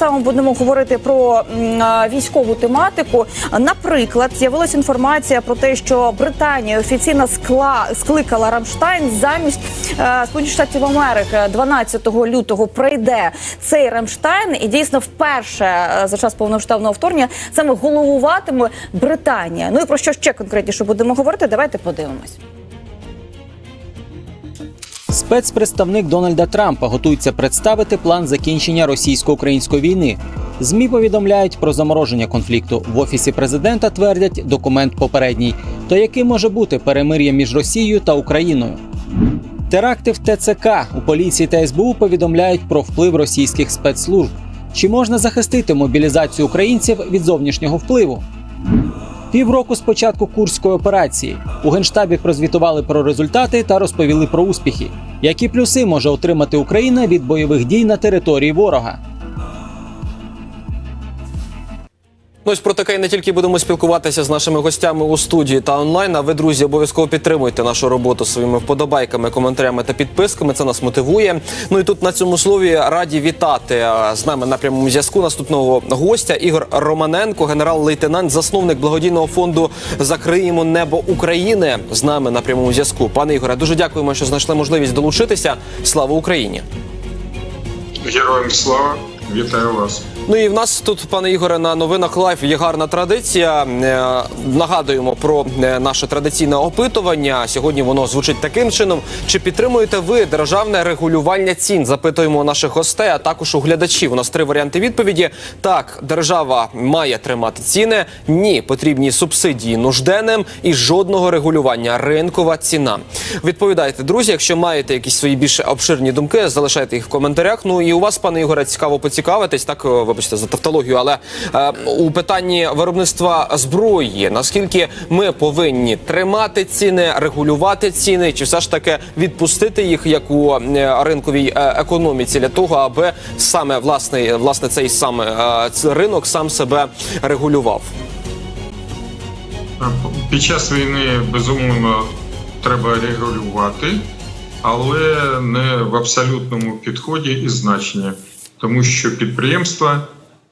само будемо говорити про військову тематику. Наприклад, з'явилася інформація про те, що Британія офіційно скла скликала Рамштайн замість е, Сполучених Штатів Америки 12 лютого прийде цей Рамштайн, і дійсно вперше е, за час повноштабного вторгнення саме головуватиме Британія. Ну і про що ще конкретніше будемо говорити? Давайте подивимось. Спецпредставник Дональда Трампа готується представити план закінчення російсько-української війни. ЗМІ повідомляють про замороження конфлікту. В офісі президента твердять документ попередній. То яким може бути перемир'я між Росією та Україною? Теракти в ТЦК у поліції та СБУ повідомляють про вплив російських спецслужб. Чи можна захистити мобілізацію українців від зовнішнього впливу? Півроку з початку курської операції у генштабі прозвітували про результати та розповіли про успіхи. Які плюси може отримати Україна від бойових дій на території ворога? Ну, ось про таке не тільки будемо спілкуватися з нашими гостями у студії та онлайн. А ви, друзі, обов'язково підтримуйте нашу роботу своїми вподобайками, коментарями та підписками. Це нас мотивує. Ну і тут на цьому слові раді вітати е, з нами на прямому зв'язку наступного гостя Ігор Романенко, генерал-лейтенант, засновник благодійного фонду Закриємо небо України. З нами на прямому зв'язку. Пане Ігоре, дуже дякуємо, що знайшли можливість долучитися. Слава Україні! Героям слава, вітаю вас. Ну і в нас тут, пане Ігоре, на новинах Лайф є гарна традиція. Е, Нагадуємо про е, наше традиційне опитування. Сьогодні воно звучить таким чином: чи підтримуєте ви державне регулювання цін? Запитуємо наших гостей, а також у глядачів. У нас три варіанти відповіді: так, держава має тримати ціни. Ні, потрібні субсидії нужденним і жодного регулювання. Ринкова ціна. Відповідайте, друзі. Якщо маєте якісь свої більш обширні думки, залишайте їх в коментарях. Ну і у вас, пане Ігоре, цікаво поцікавитись. Так, е, вибачте за тавтологію, але е, у питанні виробництва зброї, наскільки ми повинні тримати ціни, регулювати ціни, чи все ж таки відпустити їх як у е, ринковій е, економіці для того, аби саме власне, власне цей саме е, ринок сам себе регулював. Під час війни безумовно треба регулювати, але не в абсолютному підході і значенні, тому що підприємства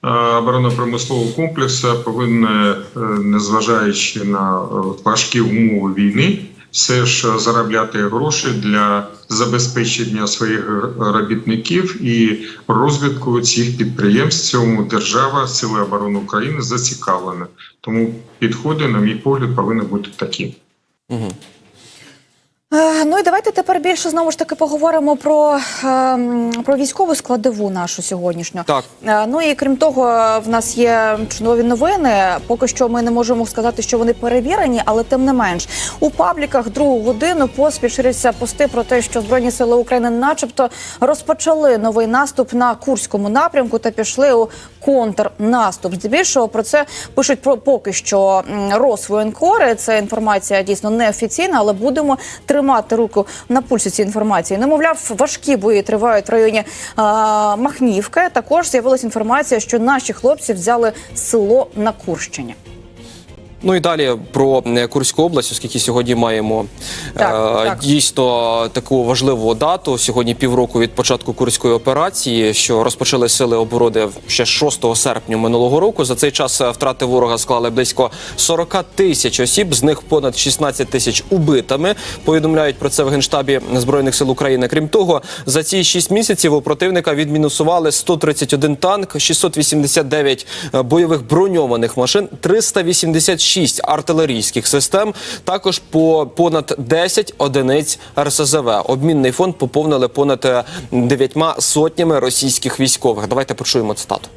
е, оборонно-промислового комплексу повинні, е, незважаючи на е, важкі умови війни, все ж заробляти гроші для забезпечення своїх робітників і розвитку цих підприємств. Цьому держава Сили оборони України зацікавлена. Тому підходи, на мій погляд, повинні бути такі. Е, Ну і давайте тепер більше знову ж таки поговоримо про, ем, про військову складову нашу сьогоднішню. Так. Е, Ну і крім того, в нас є чудові новини. Поки що ми не можемо сказати, що вони перевірені, але тим не менш у пабліках другу годину поспіль ширяться пости про те, що збройні сили України, начебто, розпочали новий наступ на курському напрямку та пішли у контрнаступ. Здебільшого про це пишуть про поки що Росвоєнкори. Це інформація дійсно неофіційна, але будемо тримати руку на пульсі цієї інформації. Немовляв, важкі бої тривають в районі а, Махнівки. Також з'явилася інформація, що наші хлопці взяли село на Курщині. Ну і далі про е, Курську область, оскільки сьогодні маємо Так, е, так. дійсно таку важливу дату. Сьогодні півроку від початку курської операції, що розпочали сили оборони ще 6 серпня минулого року. За цей час е, втрати ворога склали близько 40 тисяч осіб, з них понад 16 тисяч убитими. Повідомляють про це в генштабі збройних сил України. Крім того, за ці 6 місяців у противника відмінусували 131 танк, 689 е, бойових броньованих машин, 386 артилерійських систем. Також по понад 10 одиниць РСЗВ. Обмінний фонд поповнили понад е, дев'ятьма сотнями російських військових. Давайте почуємо цитату.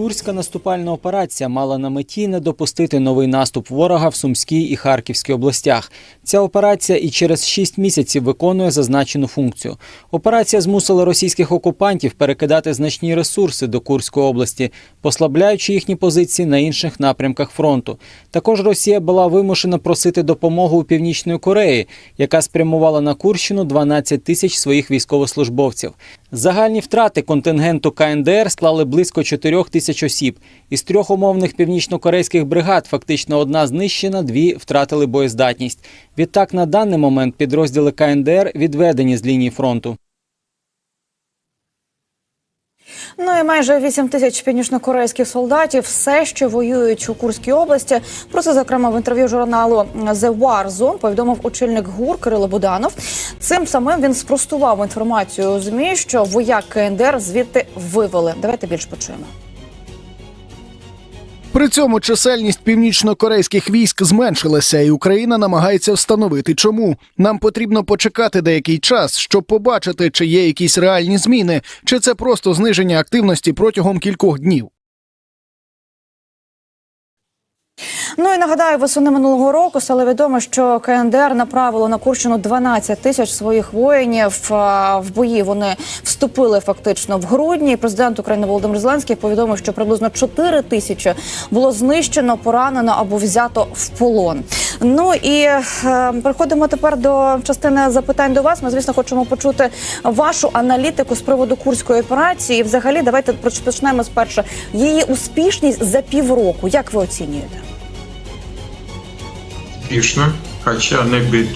Курська наступальна операція мала на меті не допустити новий наступ ворога в Сумській і Харківській областях. Ця операція і через 6 місяців виконує зазначену функцію. Операція змусила російських окупантів перекидати значні ресурси до Курської області, послабляючи їхні позиції на інших напрямках фронту. Також Росія була вимушена просити допомогу у Північної Кореї, яка спрямувала на Курщину 12 тисяч своїх військовослужбовців. Загальні втрати контингенту КНДР склали близько 4 тисяч осіб. Із трьох умовних північнокорейських бригад фактично одна знищена, дві втратили боєздатність. Відтак, на даний момент підрозділи КНДР відведені з лінії фронту. Ну і майже 8 тисяч північнокорейських солдатів все ще воюють у Курській області. Про це зокрема в інтерв'ю журналу The War Zone повідомив очільник ГУР Кирило Буданов. Цим самим він спростував інформацію у змі, що вояк КНДР звідти вивели. Давайте більш почуємо. При цьому чисельність північно-корейських військ зменшилася, і Україна намагається встановити, чому нам потрібно почекати деякий час, щоб побачити, чи є якісь реальні зміни, чи це просто зниження активності протягом кількох днів. Ну і нагадаю, восени минулого року стало відомо, що КНДР направило на Курщину 12 тисяч своїх воїнів в бої. Вони вступили фактично в грудні. Президент України Володимир Зеленський повідомив, що приблизно 4 тисячі було знищено, поранено або взято в полон. Ну і е, переходимо тепер до частини запитань до вас. Ми звісно хочемо почути вашу аналітику з приводу курської операції. Взагалі, давайте почнемо спершу. Її успішність за півроку. Як ви оцінюєте? Успішно, хоча не без,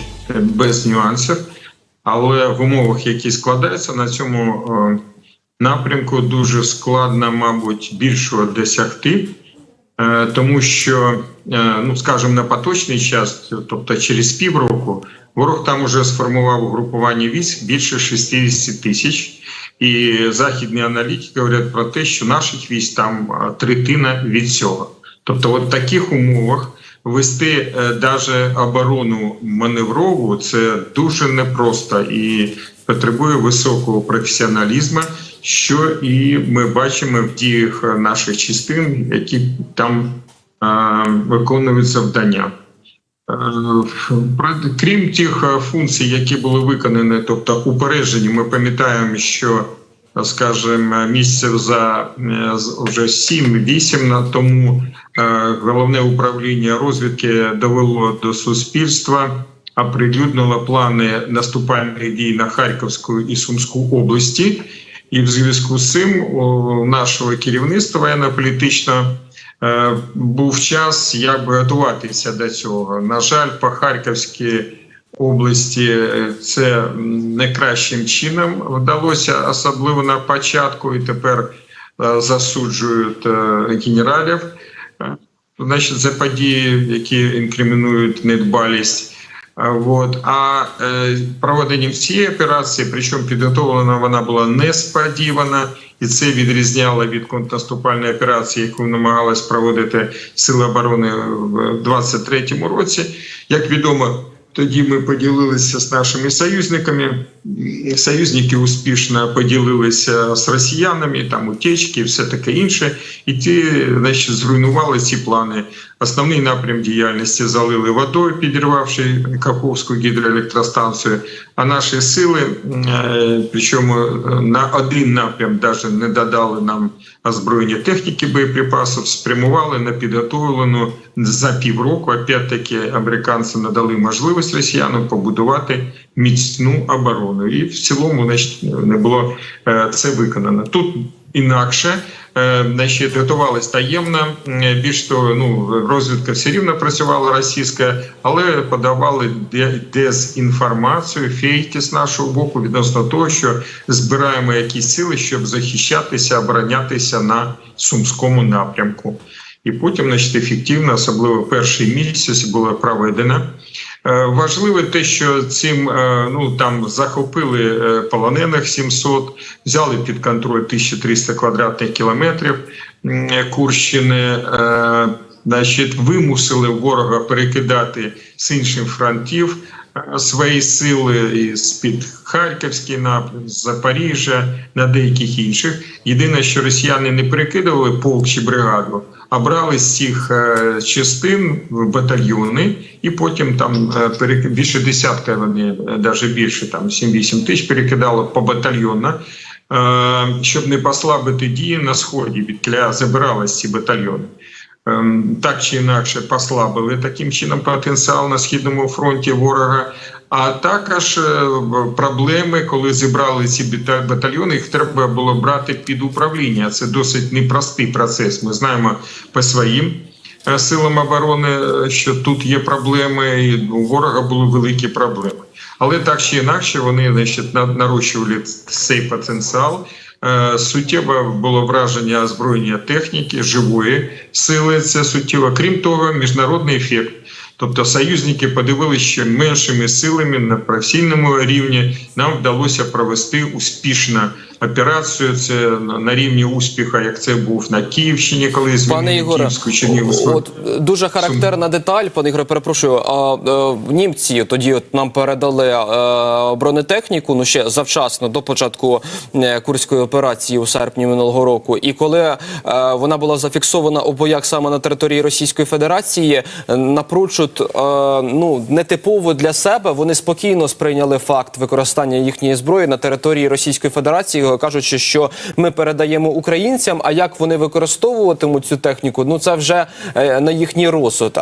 без нюансів. Але в умовах, які складаються на цьому е, напрямку, дуже складно, мабуть, більшого досягти, е, тому що, е, ну скажімо, на поточний час, тобто через півроку, ворог там уже сформував угрупування військ більше 60 тисяч. І західні аналітики говорять про те, що наших військ там третина від цього. Тобто, от в таких умовах вести навіть оборону маневрову це дуже непросто і потребує високого професіоналізму, що і ми бачимо в діях наших частин, які там е, виконують завдання. Е, Крім тих е, функцій, які були виконані, тобто упереджені, ми пам'ятаємо, що скажімо, місяців за е, вже 7-8 на тому е, головне управління розвідки довело до суспільства, оприлюднило плани наступальних дій на Харківську і Сумську області. І в зв'язку з цим у нашого керівництва воєнно-політичного е, був час як готуватися до цього. На жаль, по Харківській області е, це не кращим чином вдалося, особливо на початку, і тепер е, засуджують е, генералів. Значить, це події, які інкримінують недбалість. А, Вот. А е, проведенням цієї операції, причому підготовлена вона була несподівана, і це відрізняло від контрнаступальної операції, яку намагалась проводити Сили оборони в 23-му році. Як відомо, тоді ми поділилися з нашими союзниками. Союзники успішно поділилися з росіянами, там утечки, все таке інше. І ті, значить, зруйнували ці плани. Основний напрям діяльності залили водою, підірвавши Каховську гідроелектростанцію. А наші сили, е, причому е, на один напрям, навіть не додали нам озброєння техніки боєприпасів, спрямували на підготовлену за півроку. Опять-таки, американці надали можливість росіянам побудувати міцну оборону. І в цілому, значить, не було е, це виконано. Тут інакше. Е, Значить, готувалися таємно. Е, Більш того, ну розвідка все рівно працювала російська, але подавали дезінформацію, фейки з нашого боку відносно того, що збираємо якісь сили, щоб захищатися, оборонятися на сумському напрямку. І потім, значить, ефективно, особливо перший місяць, було проведено. Е, Важливо те, що цим е, ну там захопили е, полонених 700, взяли під контроль 1300 квадратних кілометрів Курщини. Значить, вимусили ворога перекидати з інших фронтів свої сили з під Харківський напрям, з Запоріжжя, на деяких інших. Єдине, що росіяни не перекидували полк чи бригаду, а брали з цих е, частин в батальйони, і потім там е, більше десятка вони, навіть більше, там 7-8 тисяч перекидали по батальйонно, е, щоб не послабити дії на сході, відкля забирались ці батальйони. Ем, Так чи інакше послабили таким чином потенціал на східному фронті ворога. А також е, проблеми, коли зібрали ці батальйони, їх треба було брати під управління. Це досить непростий процес. Ми знаємо по своїм е, силам оборони, е, що тут є проблеми, і у ворога були великі проблеми. Але так чи інакше вони значить, нарощували цей потенціал. Е, Суттєво було враження озброєння техніки, живої сили. Це суттєво. Крім того, міжнародний ефект. Тобто союзники подивилися, що меншими силами на професійному рівні нам вдалося провести успішно операцію. Це на рівні успіху, як це був на Київщині, коли звільнили Київську Чернігівську. от дуже характерна деталь, пане Ігоре, перепрошую. А е, німці тоді от нам передали е, бронетехніку, ну ще завчасно до початку е, курської операції у серпні минулого року. І коли е, вона була зафіксована у боях саме на території Російської Федерації, е, напрочуд е, ну нетипово для себе, вони спокійно сприйняли факт використання їхньої зброї на території Російської Федерації, кажучи, що ми передаємо українцям. А як вони використовуватимуть цю техніку? Ну це вже е, на їхній розсуд.